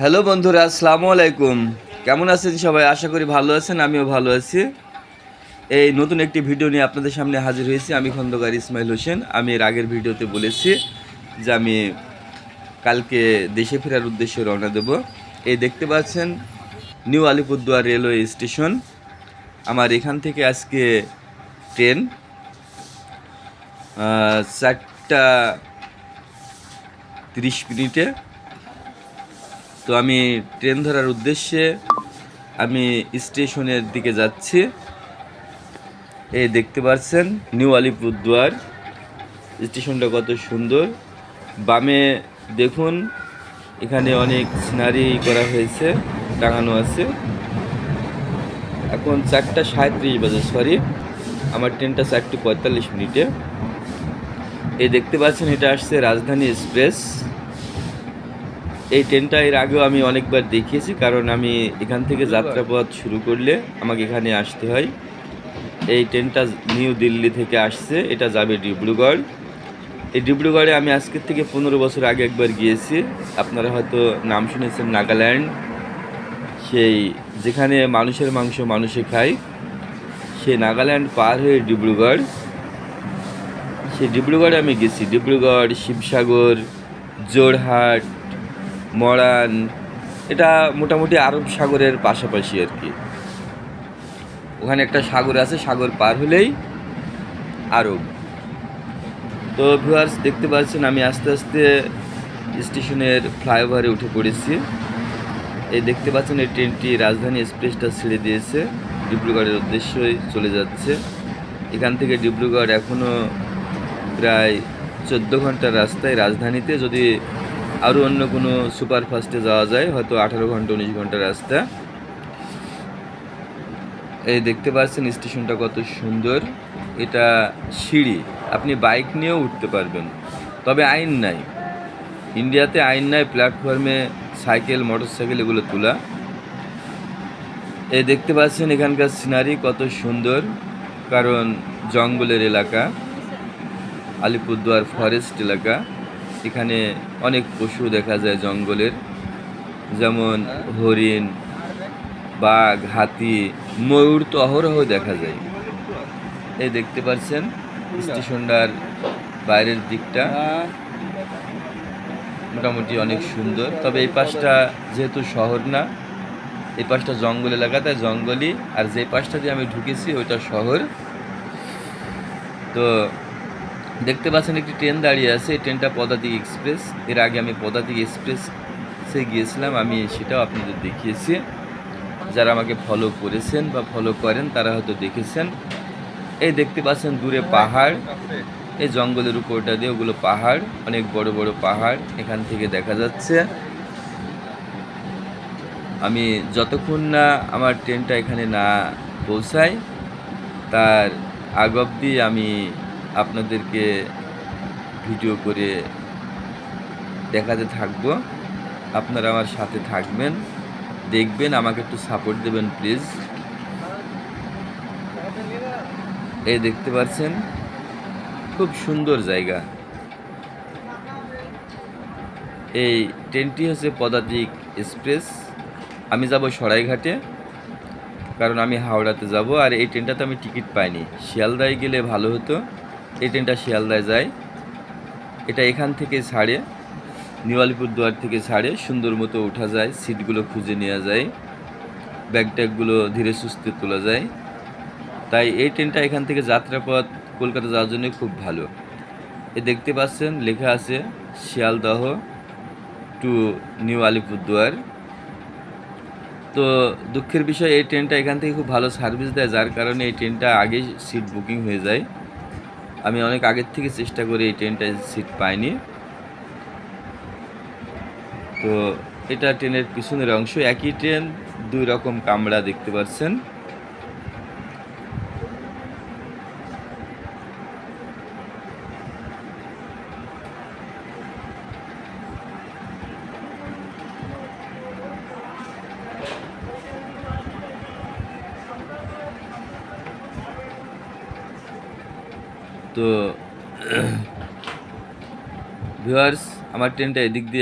Hello বন্ধুরা, আসসালামু আলাইকুম। কেমন আছেন সবাই? আশা করি ভালো আছেন, আমিও ভালো আছি। এই নতুন একটি ভিডিও নিয়ে আপনাদের সামনে হাজির হয়েছি আমি খন্দকার ইসমাইল হোসেন। আমি এর আগের ভিডিওতে বলেছি যে আমি কালকে দেশে ফেরার উদ্দেশ্যে রওনা দেব। এই দেখতে পাচ্ছেন, নিউ আলিপুরদুয়ার রেলওয়ে স্টেশন। আমার এখান থেকে আজকে ট্রেন চারটা তিরিশ মিনিটে তো আমি ট্রেন ধরার উদ্দেশ্যে আমি স্টেশনের দিকে যাচ্ছি। এই দেখতে পাচ্ছেন, নিউ আলিপুরদুয়ার। স্টেশনটা কত সুন্দর। বামে দেখুন, এখানে অনেক সিনারি করা হয়েছে, টাঙানো আছে। এখন চারটা সাঁত্রিশ বাজে সরি আমার ট্রেনটা চারটে পঁয়তাল্লিশ মিনিটে। এই দেখতে পাচ্ছেন, এটা আসছে রাজধানী এক্সপ্রেস। এই ট্রেনটা এর আগেও আমি অনেকবার দেখিয়েছি কারণ আমি এখান থেকে যাত্রাপথ শুরু করলে আমাকে এখানে আসতে হয়। এই ট্রেনটা নিউ দিল্লি থেকে আসছে এটা যাবে ডিব্রুগড়। এই ডিব্রুগড়ে আমি আজকের থেকে পনেরো বছর আগে একবার গিয়েছি। আপনারা হয়তো নাম শুনেছেন নাগাল্যান্ড। সেই যেখানে মানুষের মাংস মানুষে খায় সেই নাগাল্যান্ড পার হয়ে ডিব্রুগড়। সেই ডিব্রুগড়ে আমি গেছি। ডিব্রুগড় শিবসাগর জোরহাট মরান এটা মোটামুটি আরব সাগরের পাশাপাশি আর কি। ওখানে একটা সাগর আছে, সাগর পার হলেই আরব। তো ভিউয়ার্স দেখতে পাচ্ছেন, আমি আস্তে আস্তে স্টেশনের ফ্লাইওভারে উঠে পড়েছি। এই দেখতে পাচ্ছেন, এই ট্রেনটি রাজধানী এক্সপ্রেসটা ছেড়ে দিয়েছে। ডিব্রুগড়ের উদ্দেশ্যই চলে যাচ্ছে। এখান থেকে ডিব্রুগড় এখনও প্রায় চোদ্দ ঘণ্টার রাস্তায় রাজধানীতে। যদি আরও অন্য কোনো সুপারফাস্টে যাওয়া যায়, হয়তো আঠারো ঘণ্টা, উনিশ ঘণ্টা রাস্তা। এই দেখতে পাচ্ছেন স্টেশনটা কত সুন্দর। এটা সিঁড়ি, আপনি বাইক নিয়েও উঠতে পারবেন। তবে আইন নাই। ইন্ডিয়াতে আইন নাই, প্ল্যাটফর্মে সাইকেল, মোটরসাইকেল এগুলো তোলা। এই দেখতে পাচ্ছেন এখানকার সিনারি কত সুন্দর, কারণ জঙ্গলের এলাকা, আলিপুরদুয়ার ফরেস্ট এলাকা। এখানে অনেক পশু দেখা যায় জঙ্গলের। যেমন হরিণ, বাঘ, হাতি, ময়ূর তো অহরহ দেখা যায়। এই দেখতে পাচ্ছেন স্টেশনটার বাইরের দিকটা। মোটামুটি অনেক সুন্দর। তবে এই পাশটা যেহেতু শহর না, এই পাশটা জঙ্গল এলাকা, তাই জঙ্গলই। আর যে পাশটা দিয়ে আমি ঢুকেছি, ওইটা শহর। তো দেখতে পাচ্ছেন একটি ট্রেন দাঁড়িয়ে আছে, এই ট্রেনটা পদাতিক এক্সপ্রেস। এর আগে আমি পদাতিক এক্সপ্রেসে গিয়েছিলাম, আমি সেটাও আপনাদের দেখিয়েছি। যারা আমাকে ফলো করেছেন বা ফলো করেন, তারা হয়তো দেখেছেন। এই দেখতে পাচ্ছেন দূরে পাহাড়, এই জঙ্গলের উপরটা দিয়ে ওগুলো পাহাড়, অনেক বড় বড় পাহাড়, এখান থেকে দেখা যাচ্ছে। আমি যতক্ষণ না আমার ট্রেনটা এখানে না পৌঁছায়, তার আগ অবধি আমি আপনাদেরকে ভিডিও করে দেখাতে থাকব। আপনারা আমার সাথে থাকবেন, দেখবেন, আমাকে একটু সাপোর্ট দেবেন প্লিজ এই দেখতে পাচ্ছেন, খুব সুন্দর জায়গা। এই ট্রেনটি হচ্ছে পদাতিক এক্সপ্রেস। আমি যাব সরাইঘাটে, কারণ আমি হাওড়াতে যাব, আর এই ট্রেনটাতে আমি টিকিট পাইনি। শিয়ালদায় গেলে ভালো হতো। এই ট্রেনটা শিয়ালদায় যায়। এটা এখান থেকে ছাড়ে নিউ আলিপুরদুয়ার থেকে ছাড়ে, সুন্দর মতো ওঠা যায়, সিটগুলো খুঁজে নেওয়া যায় ব্যাগ ট্যাগগুলো ধীরে সুস্থে তোলা যায়। তাই এই ট্রেনটা এখান থেকে যাত্রাপথ কলকাতা যাওয়ার জন্য খুব ভালো। এ দেখতে পাচ্ছেন, লেখা আছে, শিয়ালদহ টু নিউ আলিপুরদুয়ার তো দুঃখের বিষয়, এই ট্রেনটা এখান থেকে খুব ভালো সার্ভিস দেয়, যার কারণে এই ট্রেনটা আগেই সিট বুকিং হয়ে যায়। আমি অনেক আগের থেকে চেষ্টা করি এই ট্রেনটায় সিট পাইনি। তো এটা ট্রেনের পিছনের অংশ, একই ট্রেন, দুই রকম কামড়া দেখতে পাচ্ছেন। তো ভিউয়ার্স আমার ট্রেনটা এদিক দিয়ে